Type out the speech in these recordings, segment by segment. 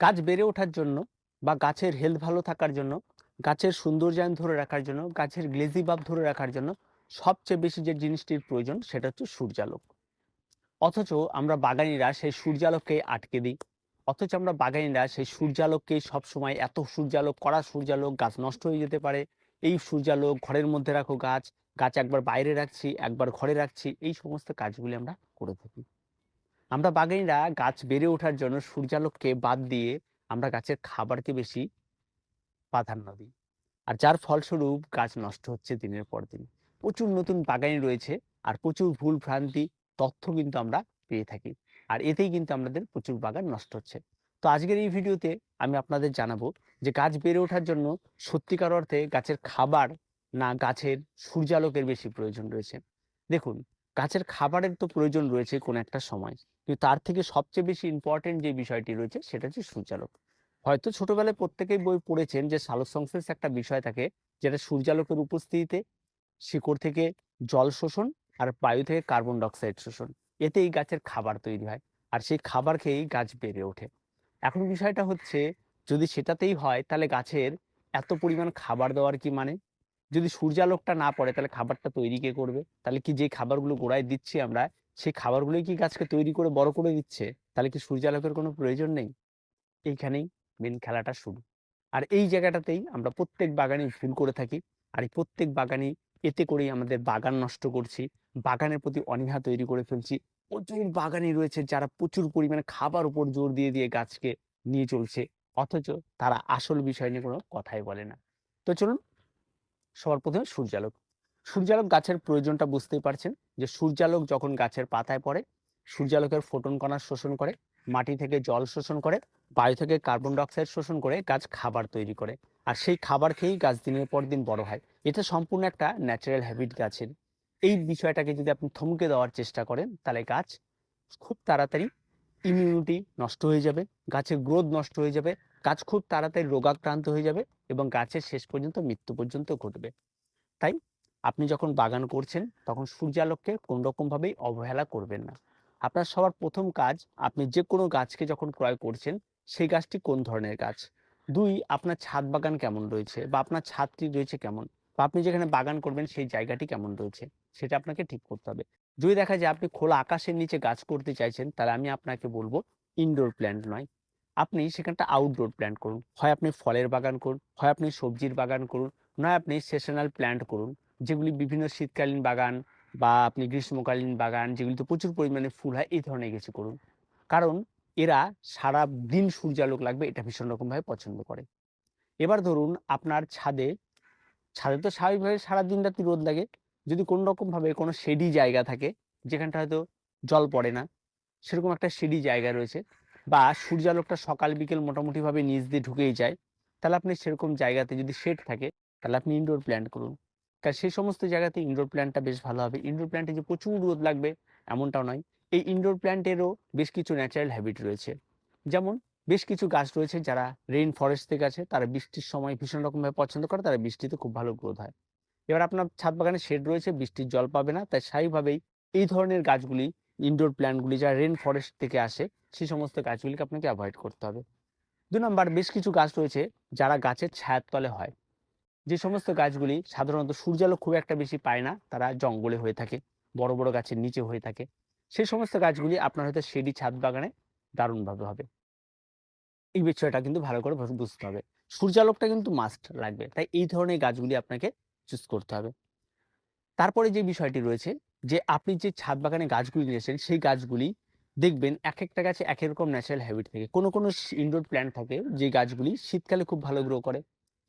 গাছ বেড়ে ওঠার জন্য বা গাছের হেলথ ভালো থাকার জন্য, গাছের সৌন্দর্যায়ন ধরে রাখার জন্য, গাছের গ্লেজি ভাব ধরে রাখার জন্য সবচেয়ে বেশি যে জিনিসটির প্রয়োজন সেটা হচ্ছে সূর্যালোক। অথচ আমরা বাগানিরা সেই সূর্যালোককে আটকে দিই, অথচ আমরা বাগানিরা সেই সূর্যালোককে সবসময় এত সূর্যালোক, কড়া সূর্যালোক, গাছ নষ্ট হয়ে যেতে পারে, এই সূর্যালোক, ঘরের মধ্যে রাখো গাছ গাছ একবার বাইরে রাখছি, একবার ঘরে রাখছি, এই সমস্ত কাজগুলি আমরা করে থাকি। আমরা বাগানিরা গাছ বেড়ে ওঠার জন্য সূর্যালোককে বাদ দিয়ে আমরা গাছের খাবারকে বেশি প্রাধান্য দিই। আর যার ফলস্বরূপ গাছ নষ্ট হচ্ছে দিনের পর দিন। প্রচুর নতুন বাগানি রয়েছে আর প্রচুর ভুল ভ্রান্তি তথ্য কিন্তু আমরা পেয়ে থাকি। আর এতেই কিন্তু আমাদের প্রচুর বাগান নষ্ট হচ্ছে। তো আজকের এই ভিডিওতে আমি আপনাদের জানাব যে গাছ বেড়ে ওঠার জন্য সত্যিকার অর্থে গাছের খাবার না গাছের সূর্যালোকের বেশি প্রয়োজন রয়েছে। দেখুন গাছের খাবারের তো প্রয়োজন রয়েছে কোন একটা সময়। কিন্তু তার থেকে সবচেয়ে বেশি ইম্পর্টেন্ট যে বিষয়টি রয়েছে সেটা হচ্ছে সূর্যালোক। হয়তো ছোটবেলায় প্রত্যেকেই বই পড়েছেন যে সালোকসংশ্লেষ একটা বিষয় থাকে যেটা সূর্যালোকের উপস্থিতিতে শিকড় থেকে জল শোষণ আর বায়ু থেকে কার্বন ডাইঅক্সাইড শোষণ। এতেই গাছের খাবার তৈরি হয় আর সেই খাবার খেয়েই গাছ বেড়ে ওঠে। এখন বিষয়টা হচ্ছে যদি সেটাতেই হয় তাহলে গাছের এত পরিমাণ খাবার দেওয়ার কি মানে? যদি সূর্যালোকটা না পড়ে, তাহলে খাবারটা তৈরি কে করবে? তাহলে কি যে খাবারগুলো গোড়ায় দিচ্ছি আমরা, সেই খাবারগুলোই কি গাছকে তৈরি করে বড় করে দিচ্ছে? তাহলে কি সূর্যালোকের কোনো প্রয়োজন নেই? এইখানেই মেন খেলাটা শুরু। আর এই জায়গাটাতেই আমরা প্রত্যেক বাগানে ভুল করে থাকি। আর এই প্রত্যেক বাগানে এতে করেই আমাদের বাগান নষ্ট করছি। বাগানের প্রতি অনীহা তৈরি করে ফেলছি। প্রচুর বাগানে রয়েছে যারা প্রচুর পরিমাণে খাবার উপর জোর দিয়ে দিয়ে গাছকে নিয়ে চলছে। অথচ তারা আসল বিষয় নিয়ে কোনো কথাই বলে না। তো চলুন সবার প্রথমে সূর্যালোক। সূর্যালোক গাছের প্রয়োজনটা বুঝতেই পারছেন যে সূর্যালোক যখন গাছের পাতায় পড়ে, সূর্যালোকের ফোটন কণা শোষণ করে, মাটি থেকে জল শোষণ করে, বায়ু থেকে কার্বন ডাইঅক্সাইড শোষণ করে গাছ খাবার তৈরি করে। আর সেই খাবার খেয়েই গাছ দিনের পর দিন বড় হয়। এটা সম্পূর্ণ একটা ন্যাচারাল হ্যাবিট গাছের। এই বিষয়টাকে যদি আপনি থমকে দেওয়ার চেষ্টা করেন, তাহলে গাছ খুব তাড়াতাড়ি ইমিউনিটি নষ্ট হয়ে যাবে, গাছের গ্রোথ নষ্ট হয়ে যাবে গাছ খুব তাড়াতাড়ি রোগাক্রান্ত হয়ে যাবে এবং গাছের শেষ পর্যন্ত মৃত্যু পর্যন্ত ঘটবে। তাই আপনি যখন বাগান করছেন, তখন সূর্যালোককে কোনো রকমভাবেই অবহেলা করবেন না। আপনার সবার প্রথম কাজ, আপনি যে কোনো গাছকে যখন ক্রয় করছেন, সেই গাছটি কোন ধরনের গাছ? দুই, আপনার ছাদ বাগান কেমন রয়েছে বা আপনার ছাদটি রয়েছে কেমন? বা আপনি যেখানে বাগান করবেন, সেই জায়গাটি কেমন রয়েছে? সেটা আপনাকে ঠিক করতে হবে। যদি দেখা যায় আপনি খোলা আকাশের নিচে গাছ করতে চাইছেন, তাহলে আমি আপনাকে বলব ইনডোর প্ল্যান্ট নয়। আপনি সেখানটা আউটডোর প্ল্যান্ট করুন। হয় আপনি ফলের বাগান করুন, হয় আপনি সবজির বাগান করুন, নয় আপনি সেশনাল প্ল্যান্ট করুন, যেগুলি বিভিন্ন শীতকালীন বাগান বা আপনি গ্রীষ্মকালীন বাগান যেগুলিতে প্রচুর পরিমাণে ফুল হয়, এই ধরনের কিছু করুন। কারণ এরা সারা দিন সূর্যালোক লাগবে, এটা ভীষণ রকমভাবে পছন্দ করে। এবার ধরুন আপনার ছাদে ছাদে তো স্বাভাবিকভাবে সারা দিন রাত্রি রোদ লাগে। যদি কোনো রকমভাবে কোনো শেডি জায়গা থাকে, যেখানটা হয়তো জল পড়ে না, সেরকম একটা শেডি জায়গা রয়েছে বা সূর্যালোকটা সকাল, বিকেল মোটামুটিভাবে নিচ দিয়ে ঢুকেই যায়, তাহলে আপনি সেরকম জায়গাতে যদি শেড থাকে, তাহলে আপনি ইনডোর প্ল্যান্ট করুন। কারণ সেই সমস্ত জায়গাতে ইনডোর প্ল্যান্টটা বেশ ভালো হবে। ইনডোর প্ল্যান্টে যে প্রচুর রোদ লাগবে, এমনটাও নয়। এই ইনডোর প্ল্যান্টেরও বেশ কিছু ন্যাচারাল হ্যাবিট রয়েছে। যেমন বেশ কিছু গাছ রয়েছে যারা রেইন ফরেস্ট থেকে আছে, তারা বৃষ্টির সময় ভীষণ রকমভাবে পছন্দ করে, তারা বৃষ্টিতে খুব ভালো গ্রোথ হয়। এবার আপনার ছাদ বাগানে শেড রয়েছে, বৃষ্টির জল পাবে না, তাই স্বাভাবিকভাবেই এই ধরনের গাছগুলি ইনডোর প্ল্যান্টগুলি যারা রেন ফরেস্ট থেকে আসে সেই সমস্ত গাছগুলিকে আপনাকে অ্যাভয়েড করতে হবে। দু নম্বর, বেশ কিছু গাছ রয়েছে যারা গাছের ছায়ার তলে হয়। যে সমস্ত গাছগুলি সাধারণত সূর্যালোক খুব একটা বেশি পায় না, তারা জঙ্গলে হয়ে থাকে, বড় বড় গাছের নিচে হয়ে থাকে। সেই সমস্ত গাছগুলি আপনার হয়তো সেডি, ছাদ বাগানে দারুণভাবে হবে। এই বিষয়টা কিন্তু ভালো করে বুঝতে হবে। সূর্যালোকটা কিন্তু মাস্ট লাগবে, তাই এই ধরনের গাছগুলি আপনাকে চুজ করতে হবে। তারপরে যে বিষয়টি রয়েছে, যে আপনি যে ছাদ বাগানে গাছগুলি নিয়েছেন, সেই গাছগুলি দেখবেন এক একটা গাছে এক রকম ন্যাচারাল হ্যাবিট থাকে। কোনো কোনো ইনডোর প্ল্যান্ট থাকে যে গাছগুলি শীতকালে খুব ভালো গ্রো করে,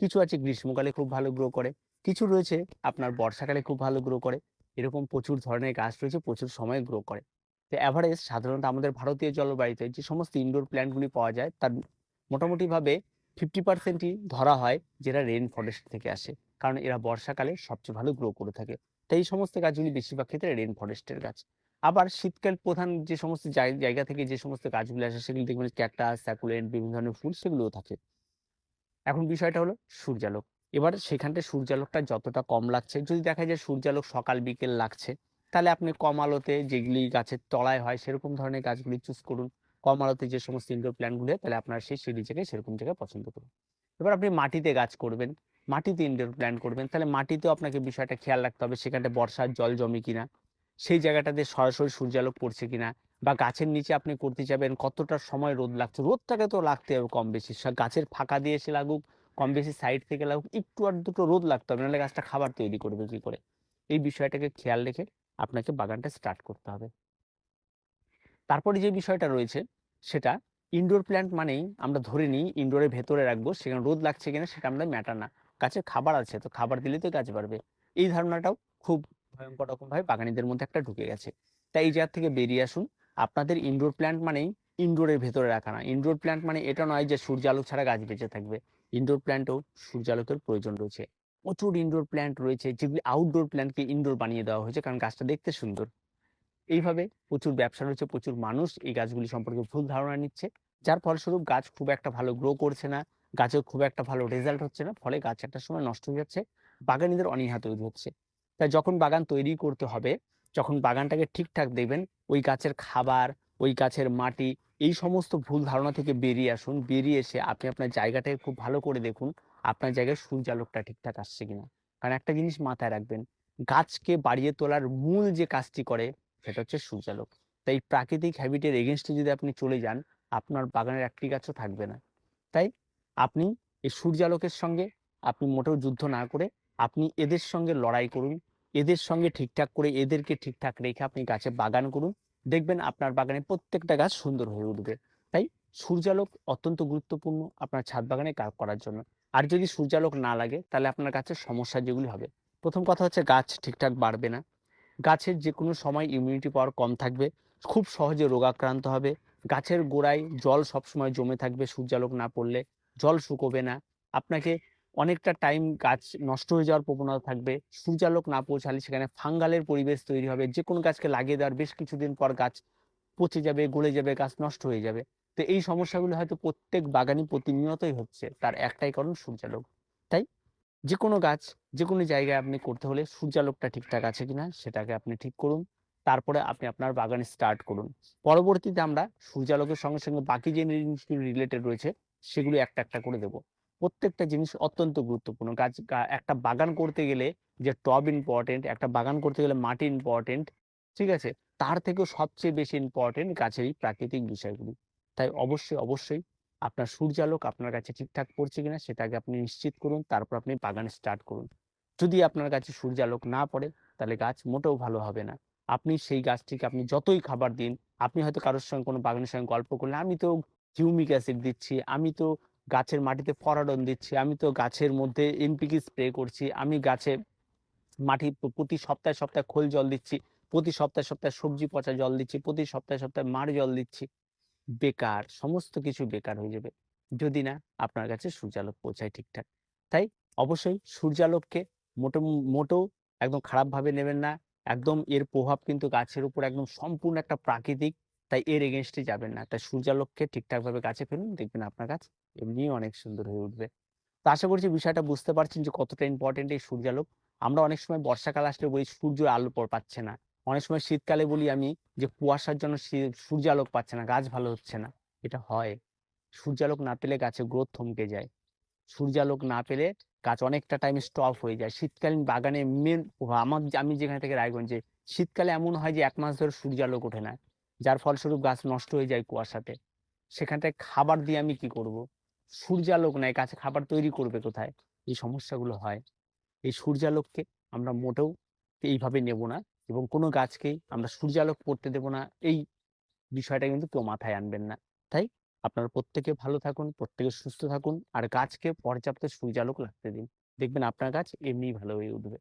কিছু আছে গ্রীষ্মকালে খুব ভালো গ্রো করে, কিছু রয়েছে আপনার বর্ষাকালে খুব ভালো গ্রো করে, এরকম প্রচুর ধরনের গাছ রয়েছে, প্রচুর সময় গ্রো করে। তো অ্যাভারেজ সাধারণত আমাদের ভারতীয় জলবায়ুতে যে সমস্ত ইনডোর প্ল্যান্টগুলি পাওয়া যায়, তার মোটামুটিভাবে ফিফটি পার্সেন্টই ধরা হয় যেটা রেন ফরেস্ট থেকে আসে। কারণ এরা বর্ষাকালে সবচেয়ে ভালো গ্রো করে থাকে। তাই এই সমস্ত গাছগুলি বেশিরভাগ ক্ষেত্রে রেন ফরেস্টের গাছ। আবার শীতকাল প্রধান যে সমস্ত জায়- জায়গা থেকে যে সমস্ত গাছগুলি আসে, সেগুলি দেখবেন ক্যাকটাস স্যাকুলেন্ট বিভিন্ন ধরনের ফুল, সেগুলোও থাকে। এখন বিষয়টা হলো সূর্যালোক। এবার সেখানটায় সূর্যালোকটা যতটা কম লাগছে, যদি দেখা যায় সূর্যালোক সকাল, বিকেল লাগছে, তাহলে আপনি কম আলোতে যেগুলি গাছের তলায় হয়, সেরকম ধরনের গাছগুলি চুজ করুন। কম আলোতে যে সমস্ত ইনডোর প্ল্যান্টগুলো তাহলে আপনার সেই সিঁড়ি জায়গায় সেরকম জায়গায় পছন্দ করুন। এবার আপনি মাটিতে গাছ করবেন, মাটিতে ইনডোর প্ল্যান্ট করবেন, তাহলে মাটিতেও আপনাকে বিষয়টা খেয়াল রাখতে হবে সেখানে বর্ষার জল জমে কিনা। সেই জায়গাটাতে সরাসরি সূর্যালোক পড়ছে কিনা বা গাছের নিচে আপনি করতে যাবেন, কতটা সময় রোদ লাগছে? রোদটাকে তো লাগতে হবে কম বেশি। গাছের ফাঁকা দিয়ে এসে লাগুক, কম বেশি সাইড থেকে লাগুক, একটু আর দুটো রোদ লাগতে হবে, নাহলে গাছটা খাবার তৈরি করবে কি করে? এই বিষয়টাকে খেয়াল রেখে আপনাকে বাগানটা স্টার্ট করতে হবে। তারপরে যে বিষয়টা রয়েছে, সেটা ইনডোর প্ল্যান্ট মানেই আমরা ধরে নিই ইনডোরের ভেতরে রাখব, সেখানে রোদ লাগছে কিনা সেটা আমরা ম্যাটার না। গাছের খাবার আছে, তো খাবার দিলে তো গাছ বাড়বে। এই ধারণাটাও খুব ভয়ঙ্কর রকমভাবে বাগানীদের মধ্যে একটা ঢুকে গেছে। তাই এই জায়গা থেকে বেরিয়ে আসুন। আপনাদের ইনডোর প্ল্যান্ট মানেই ইনডোরের ভেতরে রাখা না। ইনডোর প্ল্যান্ট মানে এটা নয় যে সূর্যালোক ছাড়া গাছ বেঁচে থাকবে। ইনডোর প্ল্যান্টও সূর্যালোকের প্রয়োজন রয়েছে। প্রচুর ইনডোর প্ল্যান্ট রয়েছে, যেগুলি আউটডোর প্ল্যান্টকে ইনডোর বানিয়ে দেওয়া হয়েছে কারণ গাছটা দেখতে সুন্দর। এইভাবে প্রচুর ব্যবসা রয়েছে, প্রচুর মানুষ এই গাছগুলি সম্পর্কে ভুল ধারণা নিচ্ছে। যার ফলস্বরূপ গাছ খুব একটা ভালো গ্রো করছে না, গাছের খুব একটা ভালো রেজাল্ট হচ্ছে না, ফলে গাছ একটা সময় নষ্ট হয়ে যাচ্ছে, বাগানীদের অনীহা তৈরি হচ্ছে। তাই যখন বাগান তৈরি করতে হবে, যখন বাগানটাকে ঠিকঠাক দেখবেন, ওই গাছের খাবার, ওই গাছের মাটি, এই সমস্ত ভুল ধারণা থেকে বেরিয়ে আসুন, বেরিয়ে এসে আপনি আপনার জায়গাটাকে খুব ভালো করে দেখুন, আপনার জায়গায় সূর্যালোকটা ঠিকঠাক আসছে কিনা। কারণ একটা জিনিস মাথায় রাখবেন, গাছকে বাড়িয়ে তোলার মূল যে কাজটি করে, সেটা হচ্ছে সূর্যালোক। তাই প্রাকৃতিক হ্যাবিটের এগেনস্টে যদি আপনি চলে যান, আপনার বাগানের একটি গাছও থাকবে না। তাই আপনি এই সূর্যালোকের সঙ্গে, আপনি মোটেও যুদ্ধ না করে, আপনি এদের সঙ্গে লড়াই করুন এদের সঙ্গে ঠিকঠাক করে এদেরকে ঠিকঠাক রেখে আপনি গাছে বাগান করুন। দেখবেন আপনার বাগানে প্রত্যেকটা গাছ সুন্দর হয়ে উঠবে। তাই সূর্যালোক অত্যন্ত গুরুত্বপূর্ণ আপনার ছাদ বাগানে কাজ করার জন্য। আর যদি সূর্যালোক না লাগে, তাহলে আপনার গাছের সমস্যা যেগুলি হবে। প্রথম কথা হচ্ছে গাছ ঠিকঠাক বাড়বে না। গাছের যে কোনো সময় ইমিউনিটি পাওয়ার কম থাকবে, খুব সহজে রোগাক্রান্ত হবে। গাছের গোড়ায় জল সবসময় জমে থাকবে সূর্যালোক না পড়লে। জল শুকোবে না। আপনাকে অনেকটা টাইম গাছ নষ্ট হয়ে যাওয়ার প্রবণতা থাকবে। সূর্যালোক না পৌঁছালে সেখানে ফাঙ্গালের পরিবেশ তৈরি হবে। যে কোনো গাছকে লাগিয়ে দেওয়ার বেশ কিছুদিন পর গাছ পচে যাবে, গলে যাবে, গাছ নষ্ট হয়ে যাবে। তো এই সমস্যাগুলো হয়তো প্রত্যেক বাগানই প্রতিনিয়তই হচ্ছে। তার একটাই কারণ সূর্যালোক। তাই যে কোনো গাছ যে কোনো জায়গায় আপনি করতে হলে সূর্যালোকটা ঠিকঠাক আছে কিনা সেটাকে আপনি ঠিক করুন। তারপরে আপনি আপনার বাগান স্টার্ট করুন। পরবর্তীতে আমরা সূর্যালোকের সঙ্গে সঙ্গে বাকি যে জিনিসগুলো রিলেটেড রয়েছে, সেগুলো একটা একটা করে দেবো। প্রত্যেকটা জিনিস অত্যন্ত গুরুত্বপূর্ণ। গাছ একটা বাগান করতে গেলে যে টব ইম্পর্টেন্ট একটা বাগান করতে গেলে মাটি ইম্পর্টেন্ট ঠিক আছে? তার থেকেও সবচেয়ে বেশি ইম্পর্টেন্ট গাছের এই প্রাকৃতিক বিষয়গুলি। তাই অবশ্যই অবশ্যই আপনার সূর্যালোক আপনার কাছে ঠিকঠাক পড়ছে কিনা সেটাকে আপনি নিশ্চিত করুন, তারপর আপনি বাগান স্টার্ট করুন। যদি আপনার কাছে সূর্যালোক না পড়ে, তাহলে গাছ মোটেও ভালো হবে না। আপনি সেই গাছটিকে আপনি যতই খাবার দিন, আপনি হয়তো কারোর সঙ্গে কোনো বাগানের সঙ্গে গল্প করলে আমি তো হিউমিক অ্যাসিড দিচ্ছি, আমি তো গাছের মাটিতে ফরাডন দিচ্ছি। আমি তো গাছের মধ্যে এনপিকে স্প্রে করছি। আমি গাছে মাটি প্রতি সপ্তাহে সপ্তাহে খোল জল দিচ্ছি, প্রতি সপ্তাহে সপ্তাহে সবজি পচা জল দিচ্ছি, প্রতি সপ্তাহে সপ্তাহে মার জল দিচ্ছি। বেকার, সমস্ত কিছু বেকার হয়ে যাবে। যদি না, আপনার কাছে সূর্যালোক পৌঁছায় ঠিকঠাক। তাই অবশ্যই সূর্যালোককে মোটো মোটেও একদম খারাপভাবে নেবেন না। একদম এর প্রভাব কিন্তু গাছের উপর একদম সম্পূর্ণ একটা প্রাকৃতিক তাই এর এগেনস্টে যাবেন না। তাই সূর্যালোককে ঠিকঠাকভাবে গাছে ফেলুন, দেখবেন আপনার গাছ এমনিই অনেক সুন্দর হয়ে উঠবে। তো আশা করছি বিষয়টা বুঝতে পারছেন যে কতটা ইম্পর্টেন্ট এই সূর্যালোক। আমরা অনেক সময় বর্ষাকাল আসলে বলি সূর্য আলো পাচ্ছে না। অনেক সময় শীতকালে বলি আমি যে কুয়াশার জন্য সূর্যালোক পাচ্ছে না, গাছ ভালো হচ্ছে না। এটা হয়। সূর্যালোক না পেলে গাছে গ্রোথ থমকে যায়। সূর্যালোক না পেলে গাছ অনেকটা টাইম স্টপ হয়ে যায়। শীতকালীন বাগানে মেন আমার আমি যেখানে থেকে রায়গঞ্জে, শীতকালে এমন হয় যে এক মাস ধরে সূর্যালোক ওঠে না। যার ফলস্বরূপ গাছ নষ্ট হয়ে যায় কুয়াশাতে। সেখানটায় খাবার দিয়ে আমি কি করব? সূর্যালোক নাই গাছে খাবার তৈরি করবে কোথায়? এই সমস্যাগুলো হয়। এই সূর্যালোককে আমরা মোটেও এইভাবে নেব না এবং কোনো গাছকেই আমরা সূর্যালোক পড়তে দেব না। এই বিষয়টা কিন্তু কেউ মাথায় আনবেন না। তাই আপনারা প্রত্যেকে ভালো থাকুন, প্রত্যেকে সুস্থ থাকুন, আর গাছকে পর্যাপ্ত সূর্যালোক লাগতে দিন। দেখবেন আপনার গাছ এমনিই ভালো হয়ে উঠবে।